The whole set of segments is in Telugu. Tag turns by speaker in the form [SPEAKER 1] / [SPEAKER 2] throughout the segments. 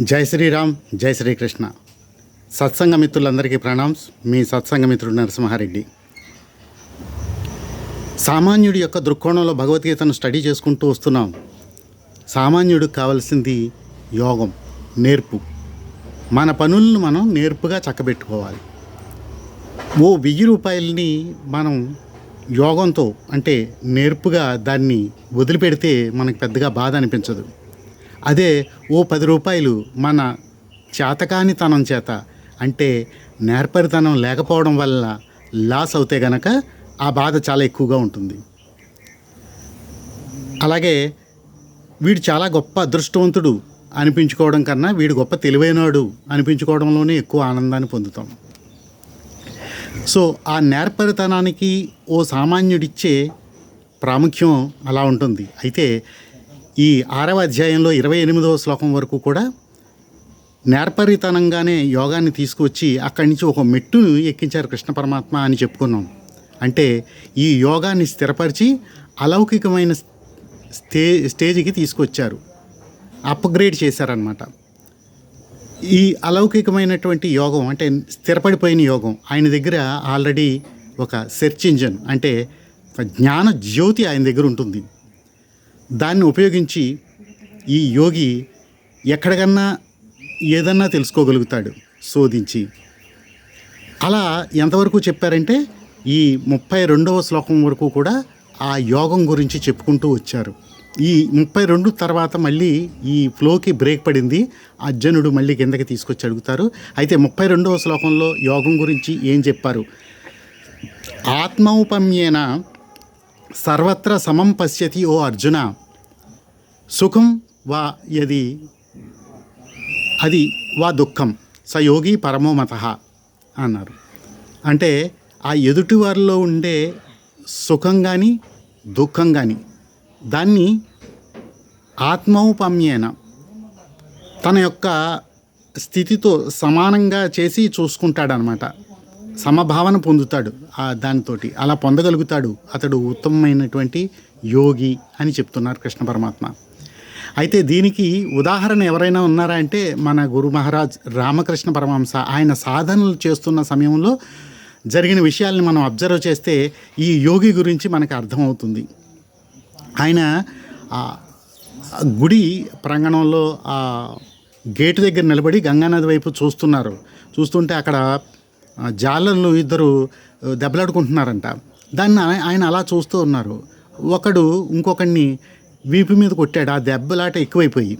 [SPEAKER 1] జై శ్రీరామ్ జై శ్రీకృష్ణ. సత్సంగ మిత్రులందరికీ ప్రణామ్స్. మీ సత్సంగ మిత్రుడు నరసింహారెడ్డి. సామాన్యుడి యొక్క దృక్కోణంలో భగవద్గీతను స్టడీ చేసుకుంటూ వస్తున్నాం. సామాన్యుడికి కావాల్సింది యోగం నేర్పు. మన పనులను మనం నేర్పుగా చక్కబెట్టుకోవాలి. ఓ వెయ్యి రూపాయలని మనం యోగంతో అంటే నేర్పుగా దాన్ని వదిలిపెడితే మనకు పెద్దగా బాధ అనిపించదు. అదే ఓ పది రూపాయలు మన చేతకానితనం చేత అంటే నేర్పరితనం లేకపోవడం వల్ల లాస్ అవుతే గనక ఆ బాధ చాలా ఎక్కువగా ఉంటుంది. అలాగే వీడు చాలా గొప్ప అదృష్టవంతుడు అనిపించుకోవడం కన్నా వీడు గొప్ప తెలివైనవాడు అనిపించుకోవడంలోనే ఎక్కువ ఆనందాన్ని పొందుతాం. సో ఆ నేర్పరితనానికి ఓ సామాన్యుడిచ్చే ప్రాముఖ్యం అలా ఉంటుంది. అయితే ఈ ఆరవ అధ్యాయంలో ఇరవై ఎనిమిదవ శ్లోకం వరకు కూడా నేర్పరితనంగానే యోగాన్ని తీసుకువచ్చి అక్కడి నుంచి ఒక మెట్టును ఎక్కించారు కృష్ణ పరమాత్మ అని చెప్పుకున్నాం. అంటే ఈ యోగాన్ని స్థిరపరిచి అలౌకికమైన స్టే స్టేజ్కి తీసుకొచ్చారు. అప్గ్రేడ్ చేశారనమాట ఈ అలౌకికమైనటువంటి యోగం అంటే స్థిరపడిపోయిన యోగం ఆయన దగ్గర ఆల్రెడీ ఒక సెర్చ్ ఇంజన్ అంటే జ్ఞాన జ్యోతి ఆయన దగ్గర ఉంటుంది. దాన్ని ఉపయోగించి ఈ యోగి ఎక్కడికన్నా ఏదన్నా తెలుసుకోగలుగుతాడు శోధించి. అలా ఎంతవరకు చెప్పారంటే ఈ ముప్పై రెండవ శ్లోకం వరకు కూడా ఆ యోగం గురించి చెప్పుకుంటూ వచ్చారు. ఈ ముప్పై రెండు తర్వాత మళ్ళీ ఈ ఫ్లోకి బ్రేక్ పడింది. అర్జునుడు మళ్ళీ కిందకి తీసుకొచ్చి అడుగుతారు. అయితే ముప్పై రెండవ శ్లోకంలో యోగం గురించి ఏం చెప్పారు? ఆత్మౌపమ్యేన సర్వత్ర సమం పశ్యతి ఓ అర్జున. సుఖం వా యది అది వా దుఃఖం. స యోగి పరమో మత అన్నారు. అంటే ఆ ఎదుటివారిలో ఉండే సుఖం కానీ దుఃఖం కానీ దాన్ని ఆత్మౌపమ్యేన తన యొక్క స్థితితో సమానంగా చేసి చూసుకుంటాడనమాట. సమభావన పొందుతాడు ఆ దానితోటి. అలా పొందగలుగుతాడు అతడు ఉత్తమమైనటువంటి యోగి అని చెప్తున్నారు కృష్ణ పరమాత్మ. అయితే దీనికి ఉదాహరణ ఎవరైనా ఉన్నారా అంటే మన గురు మహారాజ్ రామకృష్ణ పరమహంస. ఆయన సాధనలు చేస్తున్న సమయంలో జరిగిన విషయాల్ని మనం అబ్జర్వ్ చేస్తే ఈ యోగి గురించి మనకు అర్థమవుతుంది. ఆయన గుడి ప్రాంగణంలో గేటు దగ్గర నిలబడి గంగానది వైపు చూస్తున్నారు. చూస్తుంటే అక్కడ జాలర్లు ఇద్దరు దెబ్బలాడుకుంటున్నారంట. దాన్ని ఆయన అలా చూస్తూ ఉన్నారు. ఒకడు ఇంకొకడిని వీపు మీద కొట్టాడు. ఆ దెబ్బలాట ఎక్కువైపోయి.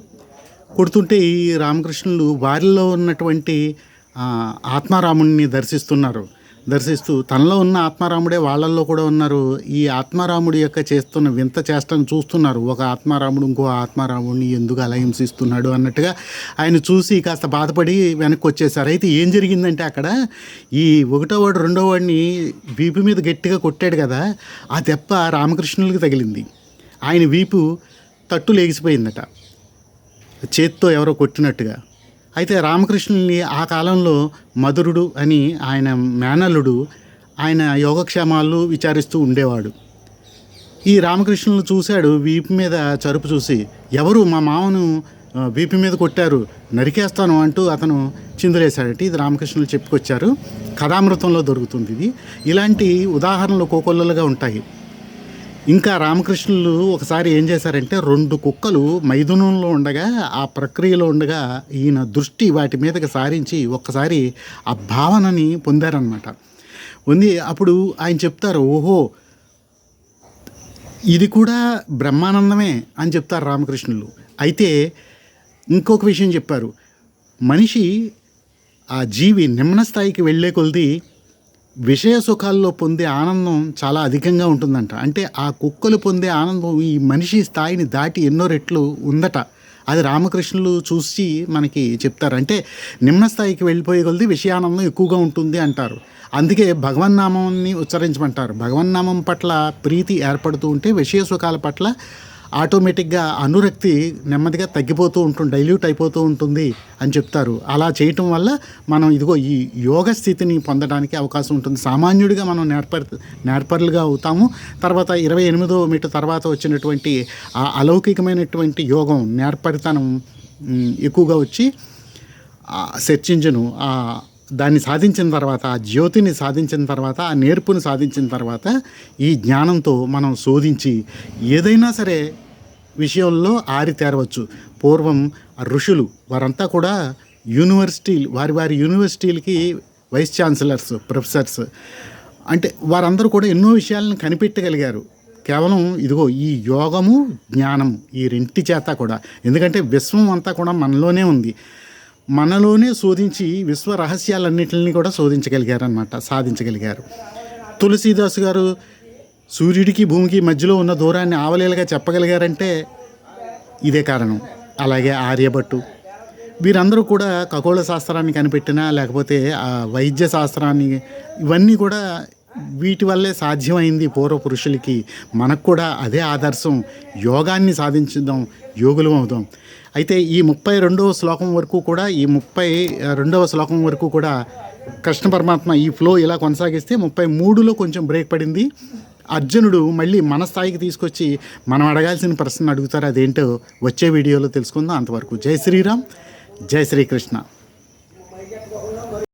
[SPEAKER 1] కొడుతుంటే ఈ రామకృష్ణులు వారిలో ఉన్నటువంటి ఆత్మారాముణ్ణి ఆత్మారాముడిని దర్శిస్తున్నారు. దర్శిస్తూ తనలో ఉన్న ఆత్మారాముడే వాళ్ళల్లో కూడా ఉన్నారు. ఈ ఆత్మారాముడి యొక్క చేస్తున్న వింత చేష్టను చూస్తున్నారు. ఒక ఆత్మారాముడు ఇంకో ఆత్మారాముడిని ఎందుకు అలా హింసిస్తున్నాడు అన్నట్టుగా ఆయన చూసి కాస్త బాధపడి వెనక్కి వచ్చేసారు అయితే ఏం జరిగిందంటే అక్కడ ఈ ఒకటో వాడు రెండో వాడిని వీపు మీద గట్టిగా కొట్టాడు కదా ఆ దెబ్బ రామకృష్ణులకి తగిలింది. ఆయన వీపు తట్టు లేగిసిపోయిందట. చేత్తో ఎవరో కొట్టినట్టుగా. అయితే రామకృష్ణుని ఆ కాలంలో మధురుడు అని ఆయన మేనల్లుడు ఆయన యోగక్షేమాలు విచారిస్తూ ఉండేవాడు. ఈ రామకృష్ణులు చూశాడు వీపు మీద చరుపు చూసి ఎవరు మా మామను వీపు మీద కొట్టారు నరికేస్తాను అంటూ అతను చిందులేశాడట. ఇది రామకృష్ణులు చెప్పుకొచ్చారు. కథామృతంలో దొరుకుతుంది ఇది. ఇలాంటి ఉదాహరణలు కోకొల్లలుగా ఉంటాయి. ఇంకా రామకృష్ణులు ఒకసారి ఏం చేశారంటే రెండు కుక్కలు మైదునంలో ఉండగా ఆ ప్రక్రియలో ఉండగా ఈయన దృష్టి వాటి మీదకి సారించి ఒక్కసారి ఆ భావనని పొందారనమాట ఉంది అప్పుడు ఆయన చెప్తారు ఓహో ఇది కూడా బ్రహ్మానందమే అని చెప్తారు రామకృష్ణులు. అయితే ఇంకొక విషయం చెప్పారు మనిషి ఆ జీవి నిమ్న స్థాయికి వెళ్ళే కొలది విషయ సుఖాల్లో పొందే ఆనందం చాలా అధికంగా ఉంటుందంట. అంటే ఆ కుక్కలు పొందే ఆనందం ఈ మనిషి స్థాయిని దాటి ఎన్నో రెట్లు ఉందట. అది రామకృష్ణులు చూసి మనకి చెప్తారు. అంటే నిమ్న స్థాయికి వెళ్ళిపోయే కొలది విషయానందం ఎక్కువగా ఉంటుంది అంటారు. అందుకే భగవన్నామాన్ని ఉచ్చరించమంటారు. భగవన్నామం పట్ల ప్రీతి ఏర్పడుతూ ఉంటే విషయ సుఖాల పట్ల ఆటోమేటిక్గా అనురక్తి నెమ్మదిగా తగ్గిపోతూ ఉంటుంది డైల్యూట్ అయిపోతూ ఉంటుంది అని చెప్తారు. అలా చేయటం వల్ల మనం ఇదిగో ఈ యోగ స్థితిని పొందడానికి అవకాశం ఉంటుంది. సామాన్యుడిగా మనం నేర్పర్ నేర్పరులుగా అవుతాము. తర్వాత ఇరవై ఎనిమిదో మీటర్ తర్వాత వచ్చినటువంటి ఆ అలౌకికమైనటువంటి యోగం నేర్పరితనం ఎక్కువగా వచ్చి సెర్చ్ ఇంజిన్ దాన్ని సాధించిన తర్వాత ఆ జ్యోతిని సాధించిన తర్వాత ఆ నేర్పుని సాధించిన తర్వాత ఈ జ్ఞానంతో మనం శోధించి ఏదైనా సరే విషయంలో ఆరితేరవచ్చు. పూర్వం ఋషులు వారంతా కూడా యూనివర్సిటీ వారి వారి యూనివర్సిటీలకి వైస్ ఛాన్సలర్స్ ప్రొఫెసర్స్. అంటే వారందరూ కూడా ఎన్నో విషయాలను కనిపెట్టగలిగారు. కేవలం ఇదిగో ఈ యోగము జ్ఞానము ఈ రెంటి చేత కూడా. ఎందుకంటే విశ్వం అంతా కూడా మనలోనే ఉంది. మనలోనే శోధించి విశ్వ రహస్యాలన్నింటిని కూడా శోధించగలిగారు అనమాట సాధించగలిగారు. తులసీదాస్ గారు సూర్యుడికి భూమికి మధ్యలో ఉన్న దూరాన్ని ఆవలేలుగా చెప్పగలిగారంటే ఇదే కారణం. అలాగే ఆర్యభట్టు. వీరందరూ కూడా ఖగోళ శాస్త్రాన్ని కనిపెట్టినా లేకపోతే ఆ వైద్య శాస్త్రాన్ని ఇవన్నీ కూడా వీటి వల్లే సాధ్యమైంది పూర్వ పురుషులకి. మనకు కూడా అదే ఆదర్శం. యోగాన్ని సాధించుదాం యోగులం అవుదాం. అయితే ఈ ముప్పై రెండవ శ్లోకం వరకు కూడా ఈ ముప్పై రెండవ శ్లోకం వరకు కూడా కృష్ణ పరమాత్మ ఈ ఫ్లో ఇలా కొనసాగిస్తే ముప్పై మూడులో కొంచెం బ్రేక్ పడింది. అర్జునుడు మళ్ళీ మన స్థాయికి తీసుకొచ్చి మనం అడగాల్సిన ప్రశ్న అడుగుతారు అదేంటో వచ్చే వీడియోలో తెలుసుకుందాం. అంతవరకు జై శ్రీరామ్ జై శ్రీకృష్ణ.